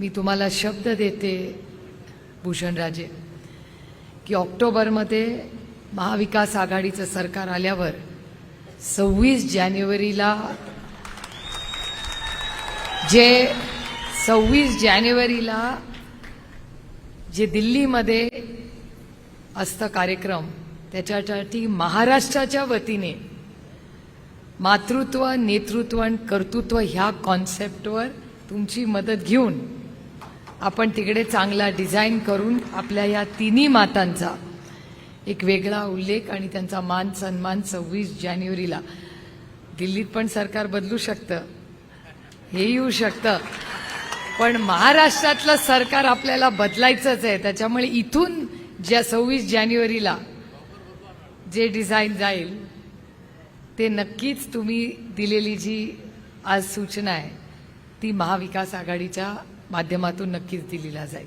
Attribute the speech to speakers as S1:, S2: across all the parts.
S1: मी तुम्हाला शब्द देते भूषणराजे की ऑक्टोबरमध्ये महाविकास आघाडीचं सरकार आल्यावर सव्वीस जानेवारीला जे सव्वीस जानेवारीला जे दिल्लीमध्ये असतं कार्यक्रम त्याच्यासाठी महाराष्ट्राच्या वतीने मातृत्व नेतृत्व आणि कर्तृत्व ह्या कॉन्सेप्टवर तुमची मदत घेऊन आपण तिकडे चांगला डिझाईन करून आपल्या या तिन्ही मातांचा एक वेगळा उल्लेख आणि त्यांचा मान सन्मान सव्वीस जानेवारीला. दिल्लीत पण सरकार बदलू शकतं. हे येऊ शकतं. पण महाराष्ट्रातलं सरकार आपल्याला बदलायचंच आहे. त्याच्यामुळे इथून ज्या सव्वीस जानेवारीला जे डिझाईन जाईल ते नक्कीच तुम्ही दिलेली जी आज सूचना आहे ती महाविकास आघाडीच्या माध्यमातून नक्कीच दिलीला जाईल.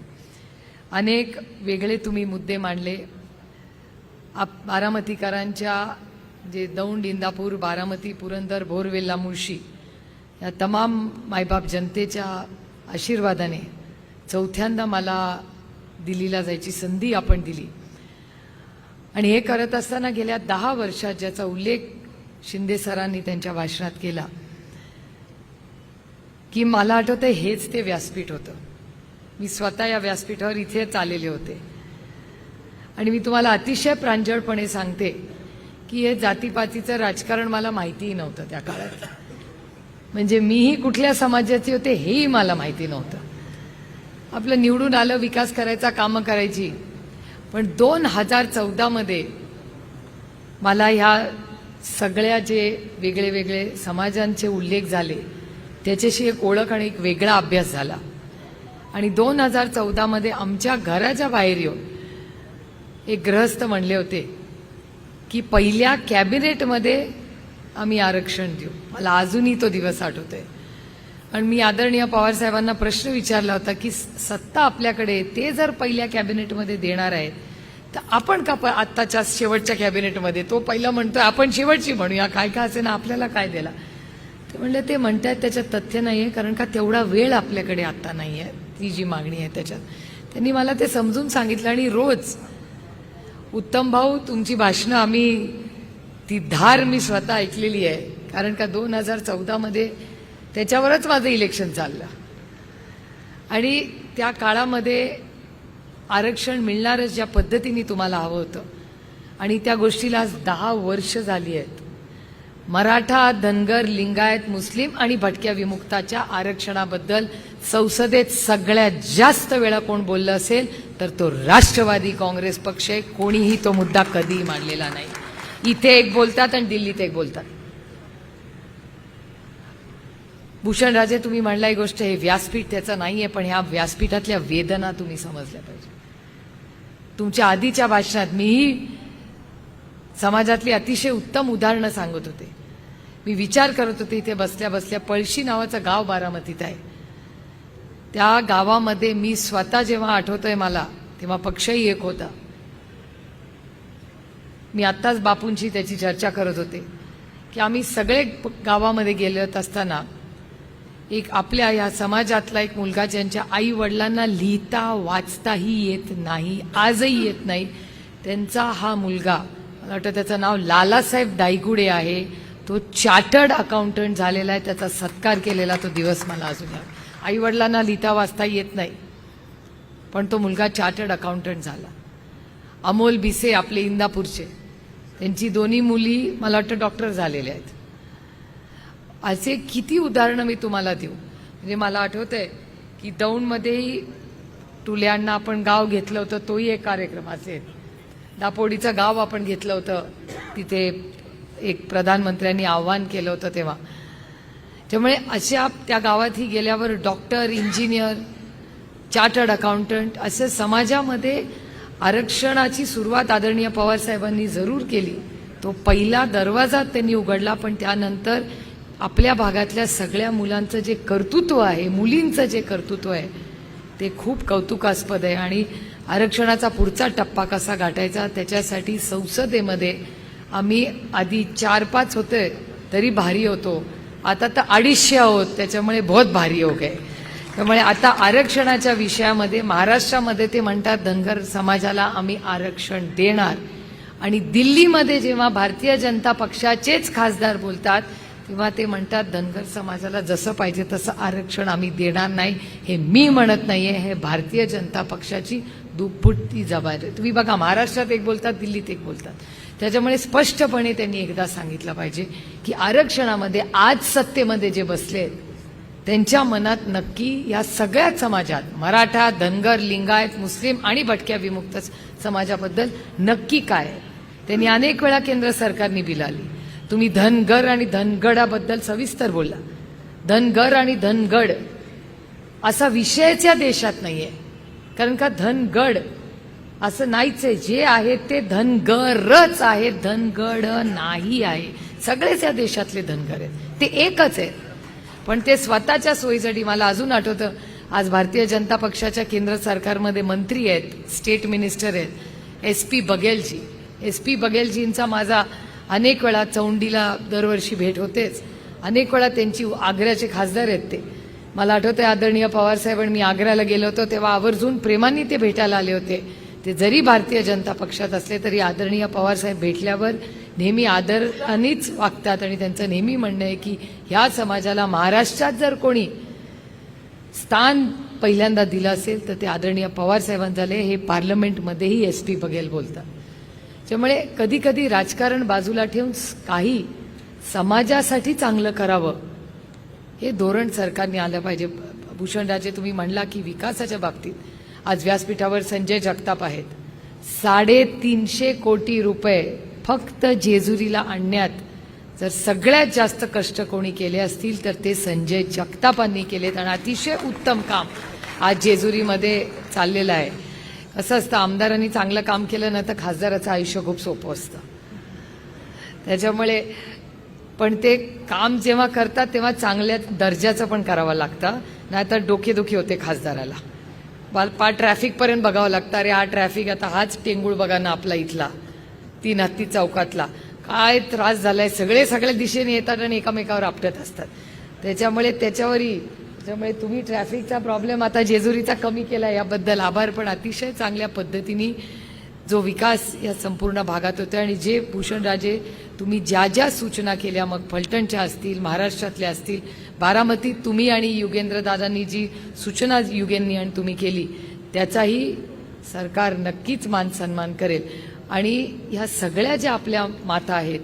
S1: अनेक वेगळे तुम्ही मुद्दे मांडले. आप बारामतीकरांच्या जे दौंड इंदापूर बारामती पुरंदर भोरवेल्ला मुळशी या तमाम मायबाप जनतेच्या आशीर्वादाने चौथ्यांदा मला दिल्लीला जायची संधी आपण दिली. आणि हे करत असताना गेल्या दहा वर्षात ज्याचा उल्लेख शिंदे सरांनी त्यांच्या भाषणात केला की मला आठवतं हेच ते व्यासपीठ होतं. मी स्वतः या व्यासपीठावर इथेच आलेले होते. आणि मी तुम्हाला अतिशय प्रांजळपणे सांगते की हे जातीपातीचं राजकारण मला माहितीही नव्हतं त्या काळात. म्हणजे मीही कुठल्या समाजाचे होते हेही मला माहिती नव्हतं. आपलं निवडून आलं विकास करायचा कामं करायची. पण दोन हजार चौदामध्ये मला ह्या सगळ्या जे वेगळे वेगळे समाजांचे उल्लेख झाले त्याच्याशी एक ओळख आणि एक वेगळा अभ्यास झाला. आणि दोन हजार चौदामध्ये आमच्या घराच्या बाहेर येऊन एक गृहस्थ म्हणले होते की पहिल्या कॅबिनेटमध्ये आम्ही आरक्षण देऊ. मला अजूनही तो दिवस आठवतोय. आणि मी आदरणीय पवार साहेबांना प्रश्न विचारला होता की सत्ता आपल्याकडे ते जर पहिल्या कॅबिनेटमध्ये देणार आहेत तर आपण का प- आत्ताच्या शेवटच्या कॅबिनेटमध्ये तो पहिला म्हणतोय आपण शेवटची म्हणूया काय काय असे ना आपल्याला काय दिला ते म्हणलं ते म्हणतात त्याच्यात तथ्य नाही आहे कारण का तेवढा वेळ आपल्याकडे आता नाही आहे ती जी मागणी आहे त्याच्यात. त्यांनी मला ते समजून सांगितलं आणि रोज उत्तम भाऊ तुमची भाषणं आम्ही ती धार मी स्वतः ऐकलेली आहे. कारण का दोन हजार चौदामध्ये त्याच्यावरच माझं इलेक्शन चाललं. आणि त्या काळामध्ये आरक्षण मिळणारच ज्या पद्धतीने तुम्हाला हवं होतं. आणि त्या गोष्टीला आज दहा वर्ष झाली आहेत. मराठा धनगर लिंगायत मुस्लिम आणि भटक्या विमुक्ताच्या आरक्षणाबद्दल संसदेत सगळ्यात जास्त वेळा कोण बोललं असेल तर तो राष्ट्रवादी काँग्रेस पक्ष आहे. कोणीही तो मुद्दा कधीही मांडलेला नाही. इथे एक बोलतात आणि दिल्लीत एक बोलतात. भूषणराजे तुम्ही म्हणला ही गोष्ट हे व्यासपीठ त्याचं नाहीये पण ह्या व्यासपीठातल्या वेदना तुम्ही समजल्या पाहिजे. तुमच्या आधीच्या भाषणात मीही समाजातली अतिशय उत्तम उदाहरणं सांगत होते. मी विचार करत होते इथे बसल्या बसल्या पळशी नावाचं गाव बारामतीत आहे. त्या गावामध्ये मी स्वतः जेव्हा आठवतोय मला तेव्हा पक्षही एक होता. मी आत्ताच बापूंशी त्याची चर्चा करत होते की आम्ही सगळे प- गावामध्ये गेलो असताना एक आपल्या या समाजातला एक मुलगा ज्यांच्या आई वडिलांना लिहिता वाचताही येत नाही आजही येत नाही त्यांचा हा मुलगा मला वाटतं त्याचं नाव लालासाहेब दायगुडे आहे. तो चार्टर्ड अकाउंटंट झालेला आहे त्याचा सत्कार केलेला तो दिवस मला अजून आई वडिलांना लिहिता वाचता येत नाही पण तो मुलगा चार्टर्ड अकाउंटंट झाला. अमोल भिसे आपले इंदापूरचे. त्यांची दोन्ही मुली मला वाटतं डॉक्टर झालेल्या आहेत. असे किती उदाहरणं मी तुम्हाला देऊ. म्हणजे मला आठवतंय की दौंडमध्येही टुल्यांना आपण गाव घेतलं होतं तोही एक कार्यक्रम असेल. दापोडीचं गाव आपण घेतलं होतं तिथे एक प्रधानमंत्र्यांनी आव्हान केलं होतं तेव्हा. त्यामुळे अशा त्या गावातही गेल्यावर डॉक्टर इंजिनियर चार्टर्ड अकाउंटंट असं समाजामध्ये आरक्षणाची सुरुवात आदरणीय पवारसाहेबांनी जरूर केली. तो पहिला दरवाजा त्यांनी उघडला पण त्यानंतर आपल्या भागातल्या सगळ्या मुलांचं जे कर्तृत्व आहे मुलींचं जे कर्तृत्व आहे ते खूप कौतुकास्पद आहे. आणि आरक्षणाचा पुढचा टप्पा कसा गाठायचा त्याच्यासाठी संसदेमध्ये आम्ही आधी चार पाच होते तरी भारी होतो. आता तर अडीचशे आहोत त्याच्यामुळे बहुत भारी हो गए त्यामुळे आता आरक्षणाच्या विषयामध्ये महाराष्ट्रामध्ये ते म्हणतात धनगर समाजाला आम्ही आरक्षण देणार. आणि दिल्लीमध्ये जेव्हा भारतीय जनता पक्षाचेच खासदार बोलतात तेव्हा ते म्हणतात धनगर समाजाला जसं पाहिजे तसं आरक्षण आम्ही देणार नाही. हे मी म्हणत नाहीये हे भारतीय जनता पक्षाची दुप्पटी जबाब आहे तुम्ही बघा महाराष्ट्रात एक बोलतात दिल्लीत एक बोलतात. त्याच्यामुळे स्पष्टपणे त्यांनी एकदा सांगितलं पाहिजे की आरक्षणामध्ये आज सत्तेमध्ये जे बसले आहेत त्यांच्या मनात नक्की या सगळ्याच समाजात मराठा धनगर लिंगायत मुस्लिम आणि भटक्या विमुक्त समाजाबद्दल नक्की काय? त्यांनी अनेक वेळा केंद्र सरकारने बिलाली. तुम्ही धनगर आणि धनगडाबद्दल सविस्तर बोलला धनगर आणि धनगड असा विषयच या देशात नाहीये. कारण का धनगड असं नाहीच आहे जे आहे ते धनगरच आहे धनगड नाही आहे. सगळेच या देशातले धनगर आहेत. ते एकच आहेत. पण ते स्वतःच्या सोयीसाठी मला अजून आठवतं आज भारतीय जनता पक्षाच्या केंद्र सरकारमध्ये मंत्री आहेत स्टेट मिनिस्टर आहेत S P Baghelji. S P बघेलजींचा माझा अनेक वेळा चौंडीला दरवर्षी भेट होतेच. अनेक वेळा त्यांची आग्र्याचे खासदार आहेत ते. मला आठवतं आदरणीय पवारसाहेब आणि मी आग्र्याला गेलो होतो तेव्हा आवर्जून प्रेमाने ते भेटायला आले होते. ते जरी भारतीय जनता पक्षात असले तरी आदरणीय पवारसाहेब भेटल्यावर नेहमी आदरानेच वागतात आणि त्यांचं नेहमी म्हणणं आहे की ह्या समाजाला महाराष्ट्रात जर कोणी स्थान पहिल्यांदा दिलं असेल तर ते आदरणीय पवारसाहेबां झाले हे पार्लमेंटमध्येही एस पी बघेल बोलतात. त्यामुळे कधी कधी राजकारण बाजूला ठेवून काही समाजासाठी चांगलं करावं हे धोरण सरकारने आलं पाहिजे. भूषणराजे तुम्ही म्हणला की विकासाच्या बाबतीत आज व्यासपीठावर संजय जगताप आहेत. साडेतीनशे कोटी रुपये फक्त जेजुरीला आणण्यात जर सगळ्यात जास्त कष्ट कोणी केले असतील तर ते संजय जगतापांनी केलेत आणि अतिशय उत्तम काम आज जेजुरीमध्ये चाललेलं आहे. कसं असतं आमदारांनी चांगलं काम केलं ना तर खासदाराचं आयुष्य खूप सोपं असतं. त्याच्यामुळे पण ते काम जेव्हा करतात तेव्हा चांगल्या दर्जाचं पण करावं लागतं. नाहीतर डोकेदुखी होते खासदाराला. पा ट्रॅफिकपर्यंत बघावं लागतं. अरे हा ट्रॅफिक आता हाच टेंगूळ बघा ना आपला इथला. तीन हत्ती चौकातला. काय त्रास झालाय. सगळे सगळ्या दिशेने येतात आणि एकामेकावर आपटत असतात. त्याच्यामुळे त्याच्यावरही त्याच्यामुळे तुम्ही ट्रॅफिकचा प्रॉब्लेम आता जेजुरीचा कमी केला याबद्दल आभार. पण अतिशय चांगल्या पद्धतीने जो विकास या संपूर्ण भागात होतो आणि जे भूषणराजे तुम्ही ज्या ज्या सूचना केल्या मग फलटणच्या असतील महाराष्ट्रातल्या असतील बारामतीत तुम्ही आणि युगेंद्रदादांनी जी सूचना युगेंनी आणि तुम्ही केली त्याचाही सरकार नक्कीच मान सन्मान करेल. आणि ह्या सगळ्या ज्या आपल्या माता आहेत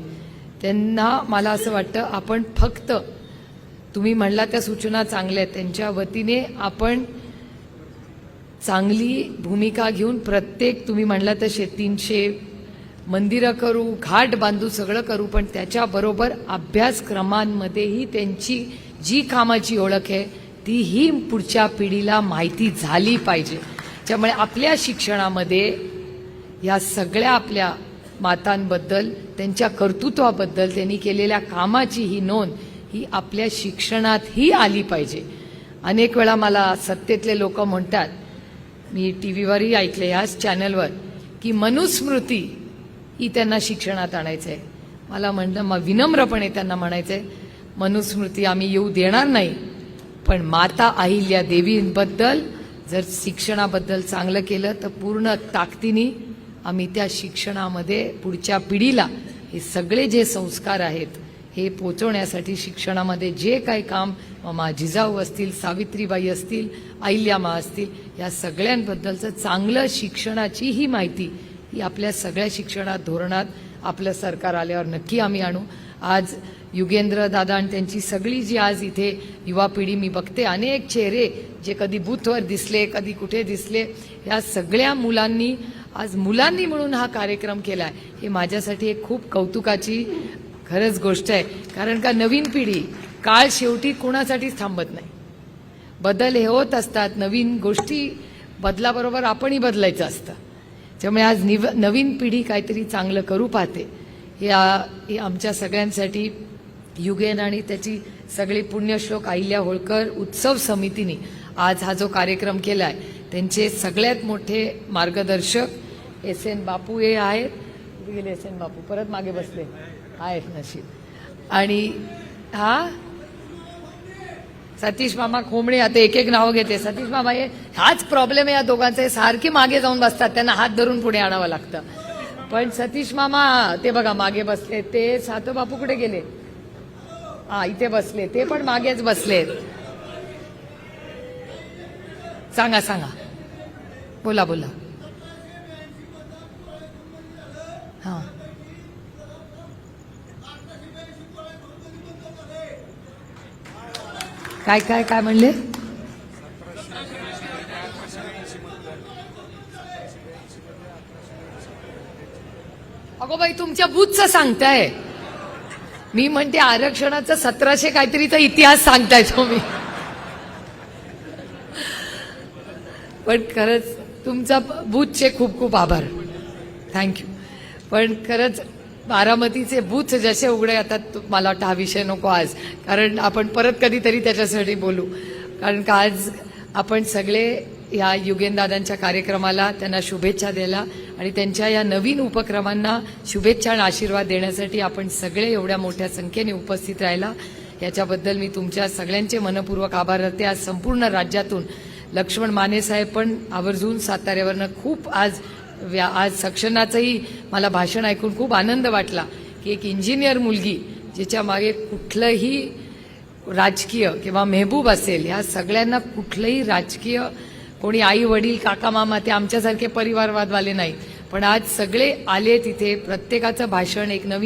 S1: त्यांना मला असं वाटतं आपण फक्त तुम्ही म्हणला त्या सूचना चांगल्या आहेत त्यांच्या वतीने आपण चांगली भूमिका घेऊन प्रत्येक तुम्ही म्हणला तसे तीनशे मंदिरं करू घाट बांधू सगळं करू पण त्याच्याबरोबर अभ्यासक्रमांमध्येही त्यांची जी कामाची ओळख आहे तीही पुढच्या पिढीला माहिती झाली पाहिजे. त्यामुळे आपल्या शिक्षणामध्ये या सगळ्या आपल्या मातांबद्दल त्यांच्या कर्तृत्वाबद्दल त्यांनी केलेल्या कामाची ही नोंद ही आपल्या शिक्षणातही आली पाहिजे. अनेक वेळा मला सत्तेतले लोक म्हणतात मी टी व्हीवरही ऐकले ह्याच चॅनलवर की मनुस्मृती ही त्यांना शिक्षणात आणायचं आहे मला म्हणणं मग विनम्रपणे त्यांना म्हणायचं आहे मनुस्मृती आम्ही येऊ देणार नाही पण माता अहिल्या देवींबद्दल जर शिक्षणाबद्दल चांगलं केलं तर पूर्ण ताकदीने आम्ही त्या शिक्षणामध्ये पुढच्या पिढीला हे सगळे जे संस्कार आहेत हे पोचवण्यासाठी शिक्षणामध्ये जे काही काम मा जिजाऊ असतील सावित्रीबाई असतील अहिल्यामा असतील या सगळ्यांबद्दलचं चांगलं शिक्षणाची ही माहिती ही आपल्या सगळ्या शिक्षणात धोरणात आपलं सरकार आल्यावर नक्की आम्ही आणू. आज युगेंद्र दादा आणि त्यांची सगळी जी आज इथे युवा पिढी मी बघते अनेक चेहरे जे कधी बूथवर दिसले कधी कुठे दिसले या सगळ्या मुलांनी आज मुलांनी म्हणून हा कार्यक्रम केला आहे हे माझ्यासाठी एक खूप कौतुकाची खरंच गोष्ट आहे. कारण का नवीन पिढी काळ शेवटी कोणासाठीच थांबत नाही. बदल हे होत असतात नवीन गोष्टी बदलाबरोबर आपणही बदलायचं असतं. त्यामुळे आज निव नवीन पिढी काहीतरी चांगलं करू पाहते. हे आमच्या सगळ्यांसाठी युगेन आणि त्याची सगळी पुण्यश्लोक अहिल्या होळकर उत्सव समितीने आज हा जो कार्यक्रम केला आहे त्यांचे सगळ्यात मोठे मार्गदर्शक एस एन बापू हे आहेत. गेले एस एन बापू परत मागे बसले. आहेत नशीब. आणि हा सतीश मामा खोमणे आता एक एक नावं घेते. सतीश मामा हे हाच प्रॉब्लेम आहे या दोघांचे. सारखे मागे जाऊन बसतात. त्यांना हात धरून पुढे आणावं लागतं. पण सतीश मामा ते बघा मागे बसले. ते सातो बापू कुठे गेले? हा इथे बसले. ते पण मागेच बसले. सांगा सांगा. बोला बोला. काय काय काय म्हणले? अगो बाई तुमच्या बुथचं सांगताय. मी म्हणते आरक्षणाचं सतराशे काहीतरीचा इतिहास सांगताय तुम्ही. पण खरंच तुमचा बुथचे खूप खूप आभार. थँक्यू पण खरंच बारामतीचे बूथ जसे उघडे येतात मला वाटतं हा विषय नको आज. कारण आपण परत कधीतरी त्याच्यासाठी बोलू. कारण का आज आपण सगळे या युगेनदादांच्या कार्यक्रमाला त्यांना शुभेच्छा द्यायला आणि त्यांच्या या नवीन उपक्रमांना शुभेच्छा आणि आशीर्वाद देण्यासाठी आपण सगळे एवढ्या मोठ्या संख्येने उपस्थित राहिला. याच्याबद्दल मी तुमच्या सगळ्यांचे मनपूर्वक आभार करते आज संपूर्ण राज्यातून लक्ष्मण माने साहेब पण आवर्जून साताऱ्यावरनं खूप आज व्या- आज सक्षणाचंही मला भाषण ऐकून खूप आनंद वाटला की एक इंजिनियर मुलगी जिच्या मागे कुठलंही राजकीय किंवा मेहबूब असेल ह्या सगळ्यांना कुठलंही राजकीय कोणी आई वडील काका मामा ते आमच्यासारखे परिवारवादवाले नाही पण आज सगळे आले तिथे प्रत्येकाचं भाषण एक नवीन